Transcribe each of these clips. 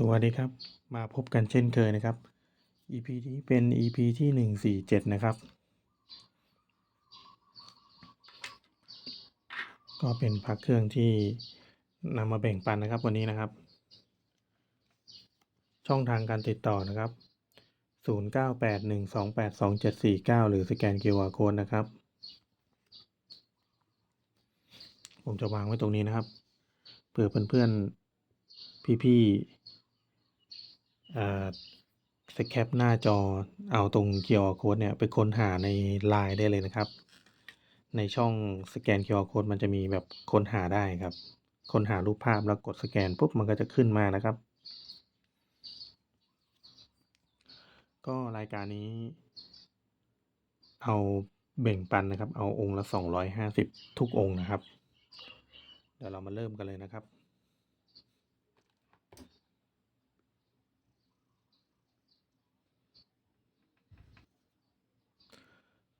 สวัสดีครับ มาพบกันเช่นเคยนะครับ EP นี้เป็น EP ที่หนึ่งสี่เจ็ดนะครับ ก็เป็นพักเครื่องที่นำมาแบ่งปันนะครับวันนี้นะครับ ช่องทางการติดต่อนะครับ 0981282749 หรือสแกน QR Code นะครับ ผมจะวางไว้ตรงนี้นะครับ เผื่อเพื่อนๆพี่ๆเอ่อ สแคปหน้าจอเอาตรง QR Code เนี่ยไปค้นหาใน Line ได้เลยนะครับ ในช่องสแกน QR Code มันจะมีแบบค้นหาได้ครับ ค้นหารูปภาพแล้วกดสแกนปุ๊บมันก็จะขึ้นมานะครับ ก็รายการนี้เอาแบ่งปันนะครับ เอาองค์ละ 250 ทุกองค์นะครับ เดี๋ยวเรามาเริ่มกันเลยนะครับ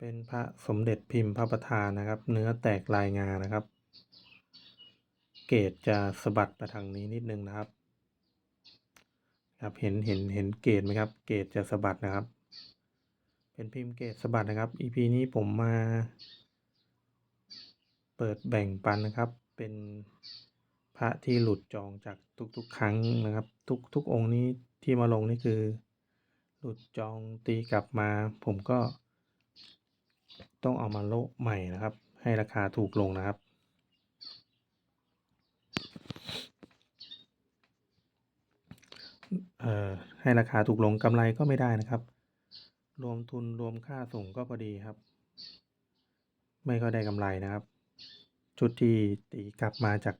เป็นพระสมเด็จพิมพ์พระประธานนะครับ เนื้อแตกลายงานะครับ เกรดจะสะบัดไปทางนี้นิดนึงนะครับ ครับเห็นเห็นเห็นเกรดไหมครับ เกรดจะสะบัดนะครับ เป็นพิมพ์เกรดสะบัดนะครับ EP นี้ผมมา เปิดแบ่งปันนะครับ เป็นพระที่หลุดจองจากทุกๆ ครั้งนะครับ ทุกทุกองค์นี้ที่มาลงนี่คือ หลุดจองตีกลับมา ผมก็ ต้องเอามาโละใหม่นะครับ ให้ราคาถูกลงนะครับ เอ่อให้ราคาถูกลงกำไรก็ไม่ได้นะครับ รวมทุนรวมค่าส่งก็พอดีครับ ไม่ก็ได้กำไรนะครับ ชุดที่ตีกลับมาจาก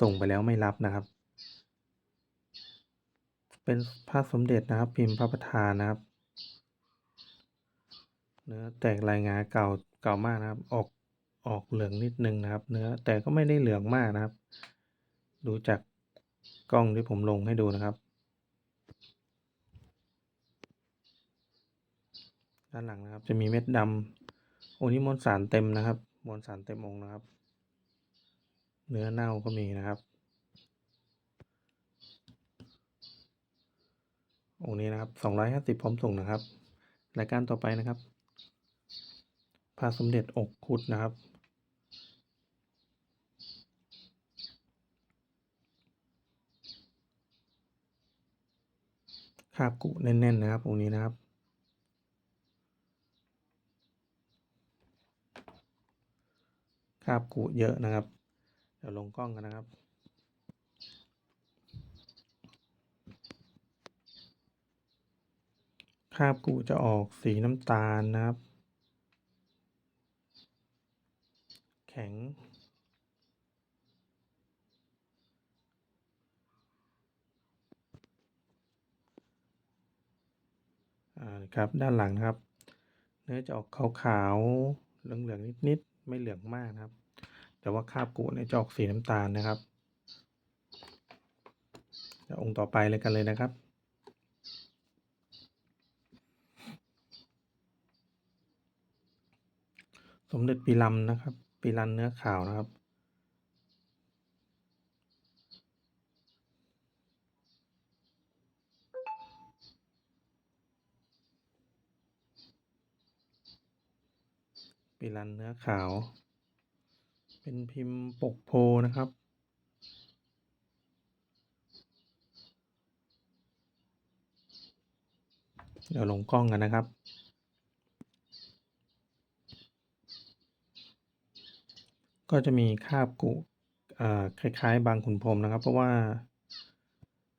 ส่งไปแล้วไม่รับนะครับ เป็นพระสมเด็จนะครับ พิมพ์พระประธานนะครับ เนื้อแตกลายงาเก่าเก่ามากนะครับ ออกออกเหลืองนิดนึงนะครับ เนื้อแต่ก็ไม่ได้เหลืองมากนะครับ ดูจากกล้องที่ผมลงให้ดูนะครับ ด้านหลังนะครับจะมีเม็ดดำโองค์นี้มวลสารเต็มนะครับ มวลสารเต็มองค์นะครับ เนื้อเน่าก็มีนะครับองค์นี้นะครับสองร้อยห้าสิบพร้อมส่งนะครับ รายการต่อไปนะครับ พระสมเด็จอกคุดนะครับ คาบกุแน่นๆนะครับองค์นี้นะครับ คาบกุเยอะนะครับ เดี๋ยวลงกล้องกันนะครับคาบกุจะออกสีน้ำตาลนะครับ แข็ง อ่าครับด้านหลังนะครับ เนื้อจะออกขาวๆเหลืองๆนิดๆไม่เหลืองมากนะครับ แต่ว่าคาบกุเนี่ยจะออกสีน้ำตาลนะครับเดี๋ยวองค์ต่อไปเลยกันเลยนะครับสมเด็จปีลำนะครับ ปีรันเนื้อขาวนะครับ ปีรันเนื้อขาว เป็นพิมพ์ปกโพนะครับเดี๋ยวลงกล้องกันนะครับ ก็จะมีคาบกุอ่าคล้ายๆ บางขุนพรมนะครับ เพราะว่า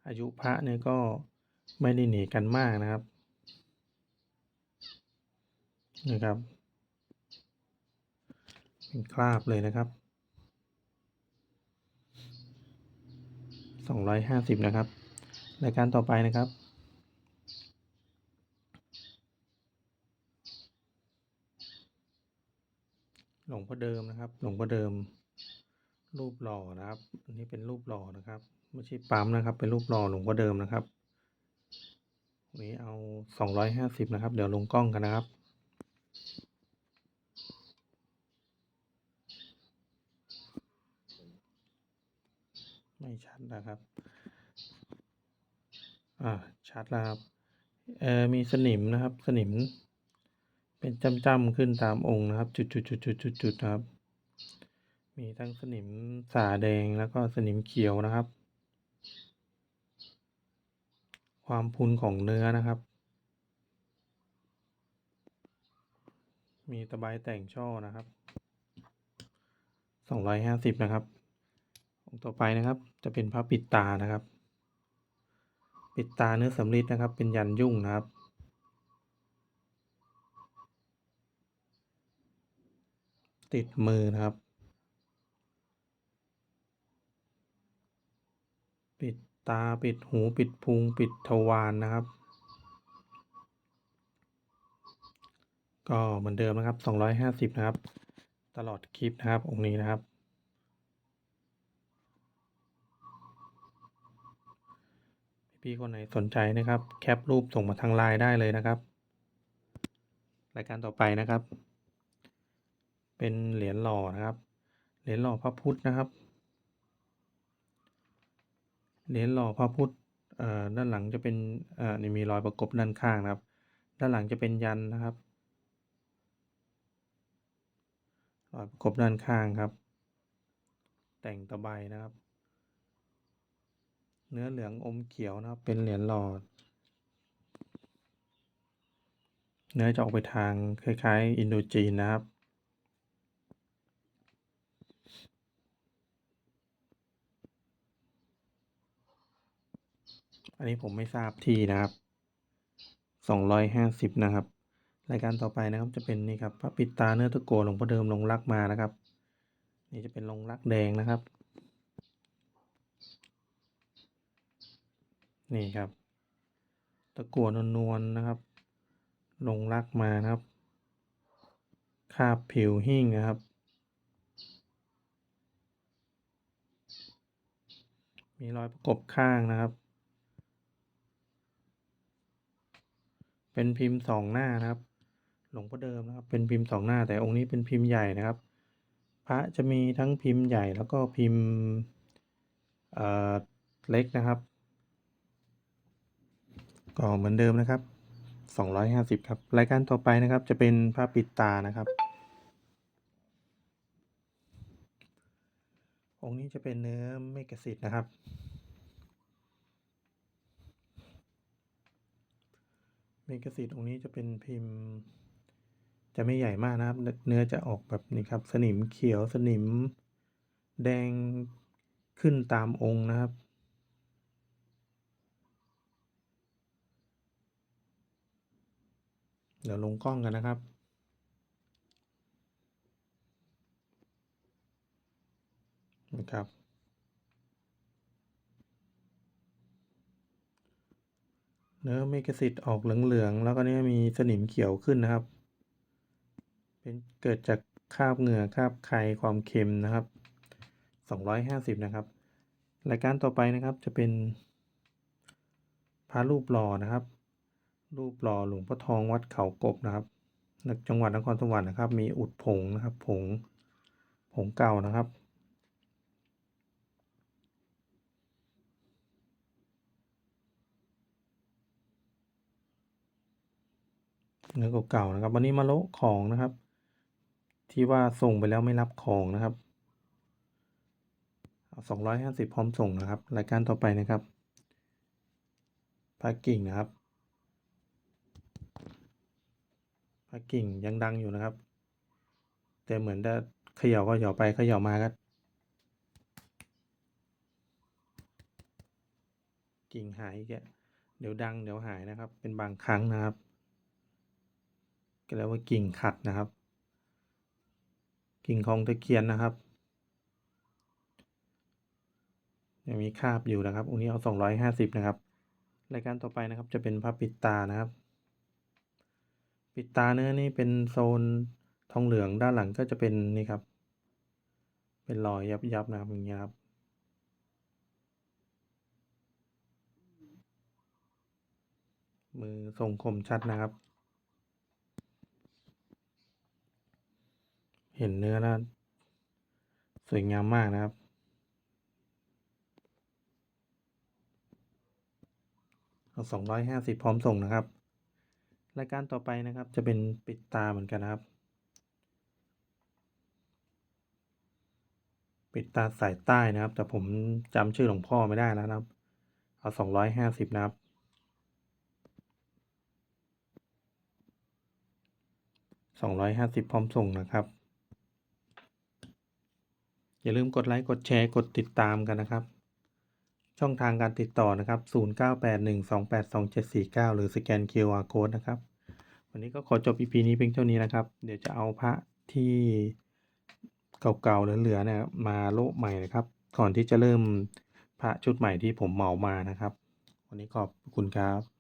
อายุพระเนี่ยก็ไม่ได้หนีกันมากนะครับนะครับเป็นคราบเลยนะครับสองร้อยห้าสิบนะครับรายการต่อไปนะครับ หลวงพ่อเดิมนะครับ หลวงพ่อเดิม รูปหล่อนะครับ อันนี้เป็นรูปหล่อนะครับ ไม่ใช่ปั๊มนะครับ เป็นรูปหล่อหลวงพ่อเดิมนะครับนนี้เอาสองร้อยห้าสิบนะครับ เดี๋ยวลงกล้องกันนะครับไม่ชัดนะครับ อ่า ชัดแล้วครับ เอ่อ มีสนิมนะครับ สนิม เป็นจ้ำๆขึ้นตามองค์นะครับ จุดๆๆๆๆนะครับ มีทั้งสนิมสาแดงแล้วก็สนิมเขียวนะครับ ความพุนของเนื้อนะครับ มีตะไบแต่งช่อนะครับ250นะครับ องค์ต่อไปนะครับ จะเป็นพระปิดตานะครับ ปิดตาเนื้อสำริดนะครับ เป็นยันยุ่งนะครับ ติดมือนะครับ ปิดตาปิดหูปิดพุงปิดทวารนะครับ ก็เหมือนเดิมนะครับ 250 นะครับ ตลอดคลิปนะครับ องค์นี้นะครับ พี่คนไหนสนใจนะครับ แคปรูปส่งมาทางไลน์ได้เลยนะครับ รายการต่อไปนะครับ เป็นเหรียญหล่อนะครับ เหรียญหล่อพระพุทธนะครับ เหรียญหล่อพระพุทธอ่อด้านหลังจะเป็นอ่อนี่มีรอยประกบด้านข้างนะครับ ด้านหลังจะเป็นยันนะครับ รอยประกบด้านข้างครับ แต่งตะไบนะครับ เนื้อเหลืองอมเขียวนะครับ เป็นเหรียญหล่อเนื้อจะออกไปทางคล้ายๆ อินโดจีนนะครับ อันนี้ผมไม่ทราบที่นะครับ250นะครับ รายการต่อไปนะครับจะเป็นนี่ครับพระปิดตาเนื้อตะกัวหลวงพ่อเดิมลงรักมานะครับ นี่จะเป็นลงรักแดงนะครับ นี่ครับ ตะกัวนวลๆนะครับ ลงรักมานะครับ คาบผิวหิ้งนะครับ มีรอยประกบข้างนะครับ เป็นพิมพ์2หน้านะครับ หลวงพ่อเดิมนะครับ เป็นพิมพ์2หน้า แต่องค์นี้เป็นพิมพ์ใหญ่นะครับ พระจะมีทั้งพิมพ์ใหญ่แล้วก็พิมพ์เอ่อเล็กนะครับ ก็เหมือนเดิมนะครับ250ครับ รายการต่อไปนะครับจะเป็นพระปิดตานะครับ องค์นี้จะเป็นเนื้อเมกสิทธิ์นะครับ เมกสิทธิ์องค์นี้จะเป็นพิมพ์ จะไม่ใหญ่มากนะครับ เนื้อจะออกแบบนี้ครับ สนิมเขียวสนิม แดงขึ้นตามองค์นะครับเดี๋ยวลงกล้องกันนะครับ นะครับ เนื้อเมกสิทธิ์ออกเหลืองๆ แล้วก็เนี่ยมีสนิมเขียวขึ้นนะครับ เป็นเกิดจากคราบเหงื่อคราบไคความเค็มนะครับ 250 นะครับ รายการต่อไปนะครับจะเป็นพระรูปหล่อนะครับ รูปหล่อหลวงพ่อทองวัดเขากบนะครับจังหวัดนครสวรรค์นะครับ มีอุดผงนะครับ ผงผงเก่านะครับ เนื้อเก่าๆนะครับ วันนี้มาโละของนะครับ ที่ว่าส่งไปแล้วไม่รับของนะครับ250พร้อมส่งนะครับ รายการต่อไปนะครับพระกิ่งนะครับพระกิ่งยังดังอยู่นะครับ แต่เหมือนจะเขย่าก็เขย่าไปเขย่ามาก็กิ่งหายอีกเดี๋ยวดังเดี๋ยวหายนะครับ เป็นบางครั้งนะครับ ก็เรียกว่ากิ่งขัดนะครับ กิ่งของตะเคียนนะครับยังมีคาบอยู่นะครับองค์นี้เอา 250 นะครับ รายการต่อไปนะครับจะเป็นพระปิดตานะครับ ปิดตาเนื้อนี่เป็นโซนทองเหลืองด้านหลังก็จะเป็นนี่ครับ เป็นรอยยับๆนะครับอย่างเงี้ยครับ มือทรงคมชัดนะครับ ห็นเนื้อแล้วสวยงามมากนะครับ เอาสองร้อยห้าสิบพร้อมส่งนะครับ รายการต่อไปนะครับจะเป็นปิดตาเหมือนกันนะครับ ปิดตาสายใต้นะครับ แต่ผมจำชื่อหลวงพ่อไม่ได้แล้วนะครับ เอาสองร้อยห้าสิบนะครับสองร้อยห้าสิบพร้อมส่งนะครับ อย่าลืมกดไลค์กดแชร์กดติดตามกันนะครับ ช่องทางการติดต่อนะครับ 0981282749 หรือสแกน QR Code นะครับ วันนี้ก็ขอจบ EP นี้เพียงเท่านี้นะครับ เดี๋ยวจะเอาพระที่เก่าๆเหลือๆเนี่ยมาโละใหม่นะครับ ก่อนที่จะเริ่มพระชุดใหม่ที่ผมเหมามานะครับ วันนี้ขอบคุณครับ